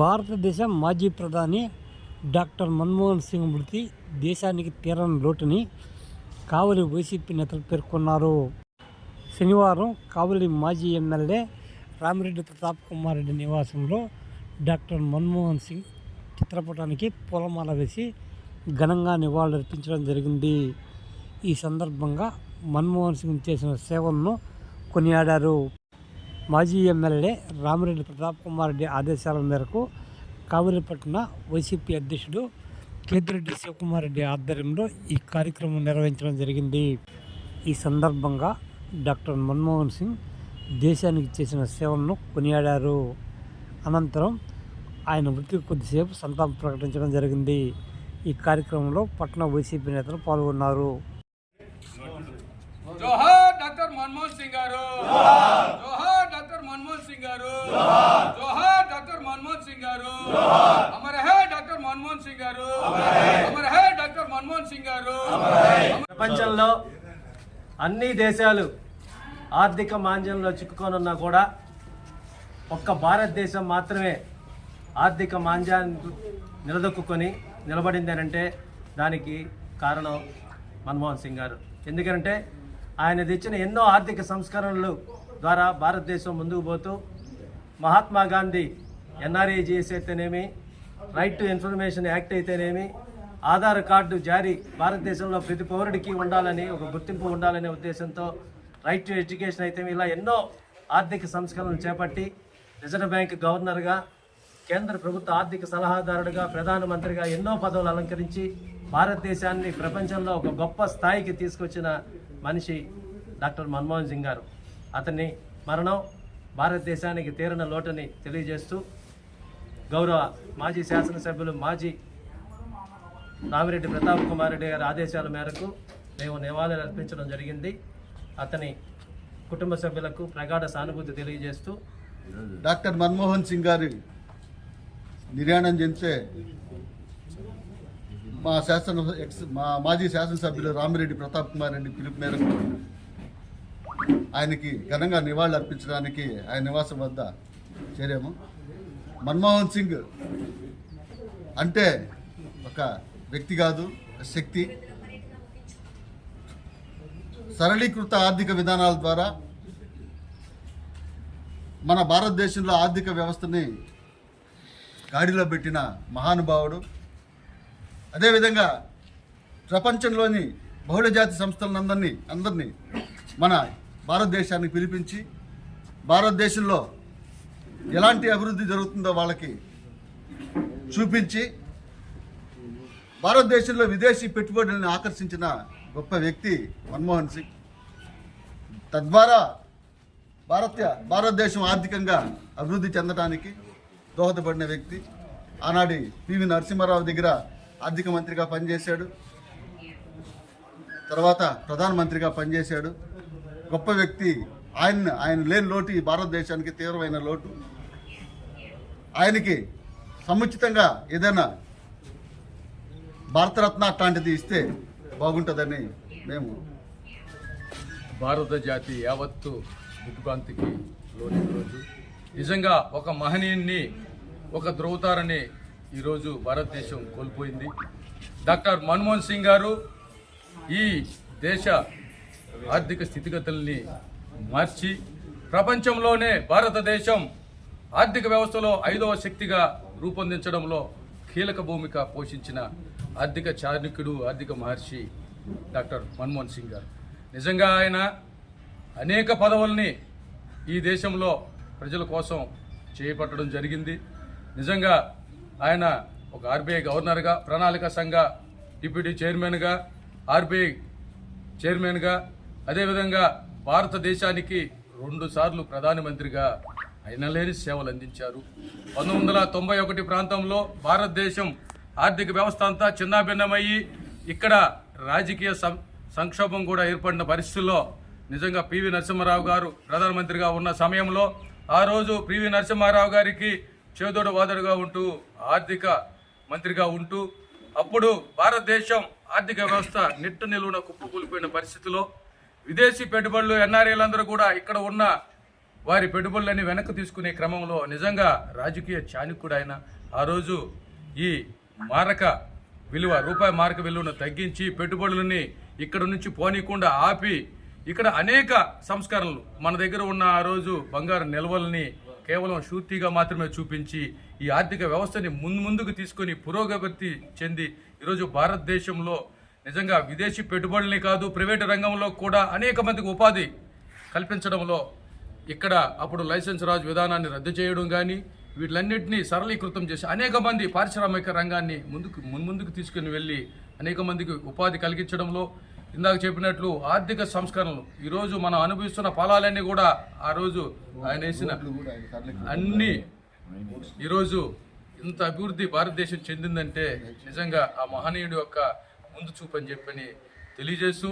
భారతదేశ మాజీ ప్రధాని డాక్టర్ మన్మోహన్ సింగ్ మృతి దేశానికి తీరని లోటుని కావలి వైసీపీ నేతలు పేర్కొన్నారు. శనివారం కావలి మాజీ ఎమ్మెల్యే రామిరెడ్డి ప్రతాప్ కుమార్ రెడ్డి నివాసంలో డాక్టర్ మన్మోహన్ సింగ్ చిత్రపటానికి పూలమాల వేసి ఘనంగా నివాళులర్పించడం జరిగింది. ఈ సందర్భంగా మన్మోహన్ సింగ్ చేసిన సేవలను కొనియాడారు. మాజీ ఎమ్మెల్యే రామిరెడ్డి ప్రతాప్ కుమార్ రెడ్డి ఆదేశాల మేరకు కావలిపట్న వైసీపీ అధ్యక్షుడు కేతిరెడ్డి శివకుమార్ రెడ్డి ఆధ్వర్యంలో ఈ కార్యక్రమం నిర్వహించడం జరిగింది. ఈ సందర్భంగా డాక్టర్ మన్మోహన్ సింగ్ దేశానికి చేసిన సేవలను కొనియాడారు. అనంతరం ఆయన మృతికి కొద్దిసేపు సంతాపం ప్రకటించడం జరిగింది. ఈ కార్యక్రమంలో పట్టణ వైసీపీ నేతలు పాల్గొన్నారు. జోహార్ డాక్టర్ మన్మోహన్ సింగ్ గారు జోహార్ డాక్టర్ మన్మోహన్ సింగ్ గారు జోహార్! డాక్టర్ మన్మోహన్ సింగ్ గారు! అమర్ హే డాక్టర్ మన్మోహన్ సింగ్ గారు! అమర్ హే! డాక్టర్ మన్మోహన్ సింగ్ గారు! ప్రపంచంలో అన్ని దేశాలు ఆర్థిక మాంద్యంలో చిక్కుకొనున్నా కూడా ఒక్క భారతదేశం మాత్రమే ఆర్థిక మాంద్యాన్ని నిలదొక్కుని నిలబడిందనంటే దానికి కారణం మన్మోహన్ సింగ్ గారు. ఎందుకంటే ఆయన తెచ్చిన ఎన్నో ఆర్థిక సంస్కరణలు ద్వారా భారతదేశం ముందుకు పోతూ మహాత్మా గాంధీ ఎన్ఆర్ఏజిఎస్ అయితేనేమి రైట్ టు ఇన్ఫర్మేషన్ యాక్ట్ అయితేనేమి ఆధార్ కార్డు జారీ భారతదేశంలో ప్రతి పౌరుడికి ఉండాలని ఒక గుర్తింపు ఉండాలనే ఉద్దేశంతో రైట్ టు ఎడ్యుకేషన్ అయితే ఇలా ఎన్నో ఆర్థిక సంస్కరణలు చేపట్టి రిజర్వ్ బ్యాంక్ గవర్నర్గా కేంద్ర ప్రభుత్వ ఆర్థిక సలహాదారుడిగా ప్రధానమంత్రిగా ఎన్నో పదవులు అలంకరించి భారతదేశాన్ని ప్రపంచంలో ఒక గొప్ప స్థాయికి తీసుకొచ్చిన మనిషి డాక్టర్ మన్మోహన్ సింగ్ గారు. అతని మరణం భారతదేశానికి తీరన లోటని తెలియజేస్తూ గౌరవ మాజీ శాసనసభ్యులు మాజీ రామిరెడ్డి ప్రతాప్ కుమార్ రెడ్డి గారి ఆదేశాల మేరకు మేము నివాళులు అర్పించడం జరిగింది. అతని కుటుంబ సభ్యులకు ప్రగాఢ సానుభూతి తెలియజేస్తూ డాక్టర్ మన్మోహన్ సింగ్ గారి నిర్యాణం చెందితే మా శాసన ఎక్స్ మా మాజీ శాసనసభ్యులు రామిరెడ్డి ప్రతాప్ కుమార్ రెడ్డి పిలుపు మేరకు ఆయనకి ఘనంగా నివాళులు అర్పించడానికి ఆయన నివాసం వద్ద చేరాము. మన్మోహన్ సింగ్ అంటే ఒక వ్యక్తి కాదు శక్తి. సరళీకృత ఆర్థిక విధానాల ద్వారా మన భారతదేశంలో ఆర్థిక వ్యవస్థని గాడిలో పెట్టిన మహానుభావుడు. అదేవిధంగా ప్రపంచంలోని బహుళజాతి సంస్థలందరినీ అందరినీ మన భారతదేశానికి పిలిపించి భారతదేశంలో ఎలాంటి అభివృద్ధి జరుగుతుందో వాళ్ళకి చూపించి భారతదేశంలో విదేశీ పెట్టుబడులను ఆకర్షించిన గొప్ప వ్యక్తి మన్మోహన్ సింగ్. తద్వారా భారత భారతదేశం ఆర్థికంగా అభివృద్ధి చెందడానికి దోహదపడిన వ్యక్తి. ఆనాడి పివి నరసింహారావు దగ్గర ఆర్థిక మంత్రిగా పనిచేశాడు. తర్వాత ప్రధానమంత్రిగా పనిచేశాడు. గొప్ప వ్యక్తి. ఆయన ఆయన లేని లోటు ఈ భారతదేశానికి తీవ్రమైన లోటు. ఆయనకి సముచితంగా ఏదైనా భారతరత్న అట్లాంటిది ఇస్తే బాగుంటుందని మేము భారత జాతి యావత్తు దిగ్భ్రాంతికి లోని రోజు. నిజంగా ఒక మహనీయుణ్ణి ఒక ధ్రువతారని ఈరోజు భారతదేశం కోల్పోయింది. డాక్టర్ మన్మోహన్ సింగ్ గారు ఈ దేశ ఆర్థిక స్థితిగతుల్ని మార్చి ప్రపంచంలోనే భారతదేశం ఆర్థిక వ్యవస్థలో ఐదవ శక్తిగా రూపొందించడంలో కీలక భూమిక పోషించిన ఆర్థిక చాణక్యుడు ఆర్థిక మహర్షి డాక్టర్ మన్మోహన్ సింగ్ గారు. నిజంగా ఆయన అనేక పదవుల్ని ఈ దేశంలో ప్రజల కోసం చేపట్టడం జరిగింది. నిజంగా ఆయన ఒక ఆర్బీఐ గవర్నర్గా ప్రణాళిక సంఘ డిప్యూటీ చైర్మన్గా ఆర్బీఐ చైర్మన్గా అదేవిధంగా భారతదేశానికి రెండు సార్లు ప్రధానమంత్రిగా అయినలేని సేవలు అందించారు. పంతొమ్మిది వందల తొంభై ఒకటి ప్రాంతంలో భారతదేశం ఆర్థిక వ్యవస్థ అంతా చిన్నాభిన్నమయ్యి ఇక్కడ రాజకీయ సం- సంక్షోభం కూడా ఏర్పడిన పరిస్థితుల్లో నిజంగా పివి నరసింహారావు గారు ప్రధానమంత్రిగా ఉన్న సమయంలో ఆ రోజు పివి నరసింహారావు గారికి చేదోడు వాదడుగా ఉంటూ ఆర్థిక మంత్రిగా ఉంటూ అప్పుడు భారతదేశం ఆర్థిక వ్యవస్థ నిట్టు నిలువున కుప్పకూలిపోయిన పరిస్థితిలో విదేశీ పెట్టుబడులు ఎన్ఆర్ఏలందరూ కూడా ఇక్కడ ఉన్న వారి పెట్టుబడులన్నీ వెనక్కి తీసుకునే క్రమంలో నిజంగా రాజకీయ చాణిక్యుడు ఆయన ఆ రోజు ఈ మారక విలువ రూపాయి మారక విలువను తగ్గించి పెట్టుబడులని ఇక్కడ నుంచి పోనీయకుండా ఆపి ఇక్కడ అనేక సంస్కరణలు మన దగ్గర ఉన్న ఆ రోజు బంగారు నిల్వల్ని కేవలం షూరిటీగా మాత్రమే చూపించి ఈ ఆర్థిక వ్యవస్థని ముందు ముందుకు తీసుకొని పురోగతి చెంది ఈరోజు భారతదేశంలో నిజంగా విదేశీ పెట్టుబడుల్ని కాదు ప్రైవేటు రంగంలో కూడా అనేక మందికి ఉపాధి కల్పించడంలో ఇక్కడ అప్పుడు లైసెన్స్ రాజు విధానాన్ని రద్దు చేయడం కానీ వీటిలన్నింటినీ సరళీకృతం చేసి అనేక మంది పారిశ్రామిక రంగాన్ని ముందుకు ముందుకు తీసుకుని వెళ్ళి అనేక మందికి ఉపాధి కలిగించడంలో ఇందాక చెప్పినట్లు ఆర్థిక సంస్కరణలు. ఈరోజు మనం అనుభవిస్తున్న ఫలాలన్నీ కూడా ఆ రోజు ఆయన వేసిన అన్ని ఈరోజు ఇంత అభివృద్ధి భారతదేశం చెందిందంటే నిజంగా ఆ మహనీయుడి యొక్క ముందు చూపని చెప్పని తెలియజేస్తూ